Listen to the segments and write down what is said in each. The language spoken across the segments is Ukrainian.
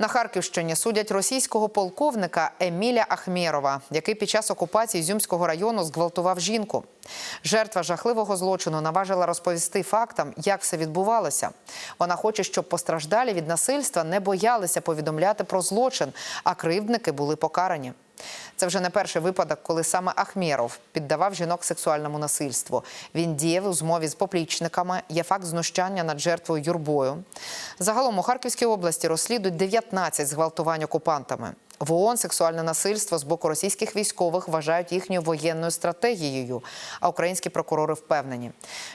На Харківщині судять російського полковника Еміля Ахмєрова, який під час окупації Зюмського району зґвалтував жінку. Жертва жахливого злочину наважила розповісти фактам, як все відбувалося. Вона хоче, щоб постраждалі від насильства не боялися повідомляти про злочин, а кривдники були покарані. Це вже не перший випадок, коли саме Ахмєров піддавав жінок сексуальному насильству. Він діяв у змові з поплічниками. Є факт знущання над жертвою юрбою. Загалом у Харківській області розслідують 19 зґвалтувань окупантами. В ООН сексуальне насильство з боку російських військових вважають їхньою воєнною стратегією. А українські прокурори впевнені,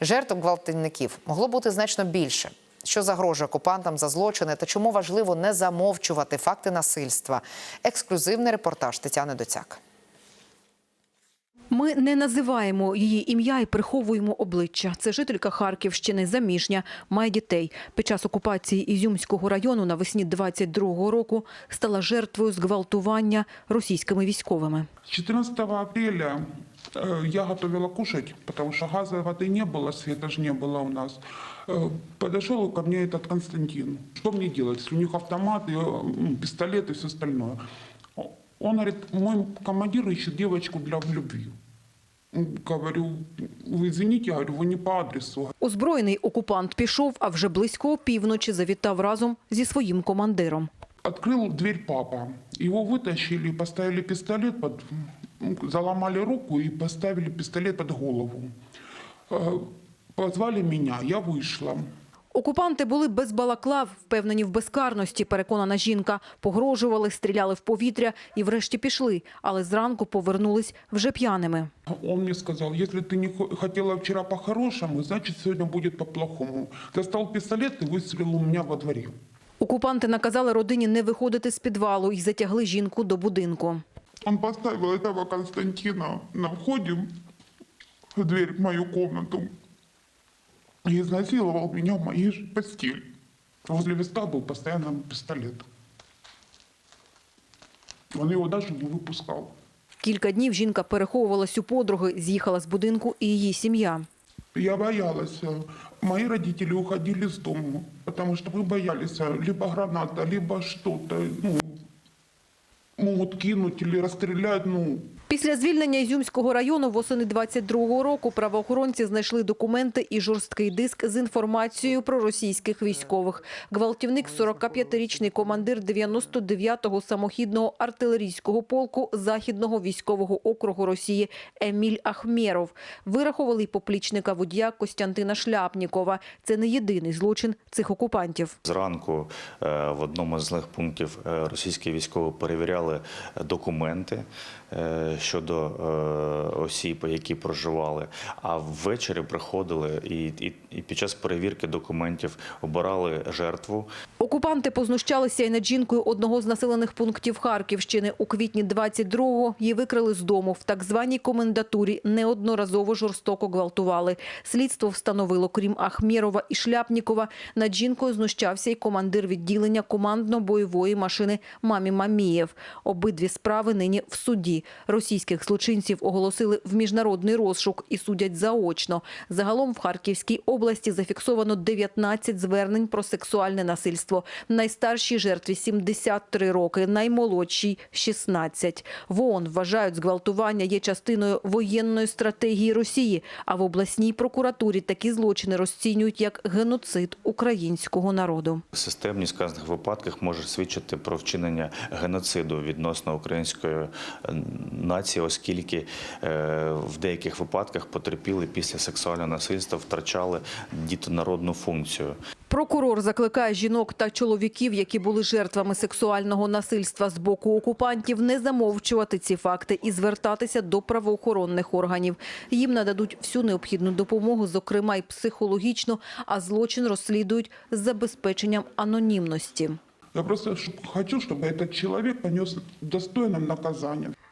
жертв гвалтівників могло бути значно більше. Що загрожує окупантам за злочини та чому важливо не замовчувати факти насильства? Ексклюзивний репортаж Тетяни Доцяк. Ми не називаємо її ім'я і приховуємо обличчя. Це жителька Харківщини, заміжня, має дітей. Під час окупації Ізюмського району навесні 22-го року стала жертвою зґвалтування російськими військовими. 14 апреля я готовила кушать, потому что газа воды не было, света же не было у нас. Э, Подошел ко мне этот Константин. Что мне делать, если у них автомат, и, э, м, пистолет и все остальное? Он говорит, мой командир ищет девочку для любви. Говорю, вы извините, говорю, вы не по адресу. Озброєний окупант пішов, а вже близько опівночі завітав разом зі своїм командиром. Открыл дверь папа. Его вытащили, поставили пистолет, под, заломали руку и поставили пистолет под голову. Э, Позвали меня, я вышла. Окупанти були без балаклав, впевнені в безкарності, переконана жінка. Погрожували, стріляли в повітря і врешті пішли. Але зранку повернулись вже п'яними. Он мне сказал, если ты не хо- хотела вчера по-хорошему, значит сегодня будет по-плохому. Достал пистолет и выстрелил у меня во дворе. Окупанти наказали родині не виходити з підвалу і затягли жінку до будинку. Он поставил этого Константина на входе в дверь в мою комнату и изнасиловал меня в моей же постели. Возле виста был постоянно пистолет. Он его даже не выпускал. Кілька днів жінка переховувалась у подруги, з'їхала з будинку і її сім'я. Я боялась. э, Мои родители уходили из дома, потому что мы боялись э, либо граната, либо что-то, ну, могут кинуть или расстрелять, ну, Після звільнення Ізюмського району восени 22-го року правоохоронці знайшли документи і жорсткий диск з інформацією про російських військових. Гвалтівник – 45-річний командир 99-го самохідного артилерійського полку Західного військового округу Росії Еміль Ахмєров. Вирахували й поплічника водія Костянтина Шляпнікова. Це не єдиний злочин цих окупантів. Зранку е, в одному з пунктів е, російські військові перевіряли документи е, щодо е, осіб, які проживали. А ввечері приходили і, і, і під час перевірки документів обирали жертву. Окупанти познущалися і над жінкою одного з населених пунктів Харківщини. У квітні 22-го її викрили з дому. В так званій комендатурі неодноразово жорстоко гвалтували. Слідство встановило, крім Ахмєрова і Шляпнікова, над жінкою знущався і командир відділення командно-бойової машини Мамі Мамієв. Обидві справи нині в суді. Російських злочинців оголосили в міжнародний розшук і судять заочно. Загалом в Харківській області зафіксовано 19 звернень про сексуальне насильство. Найстаршій жертві 73 роки, наймолодшій – 16. В ООН вважають, зґвалтування є частиною воєнної стратегії Росії, а в обласній прокуратурі такі злочини розцінюють як геноцид українського народу. Системність вказаних випадках може свідчити про вчинення геноциду відносно української е, нації, оскільки е, в деяких випадках потерпіли після сексуального насильства втрачали дітонародну функцію. Прокурор закликає жінок та чоловіків, які були жертвами сексуального насильства з боку окупантів, не замовчувати ці факти і звертатися до правоохоронних органів. Їм нададуть всю необхідну допомогу, зокрема й психологічну, а злочин розслідують з забезпеченням анонімності. я просто хочу, чтобы этот человек понес достойное наказание.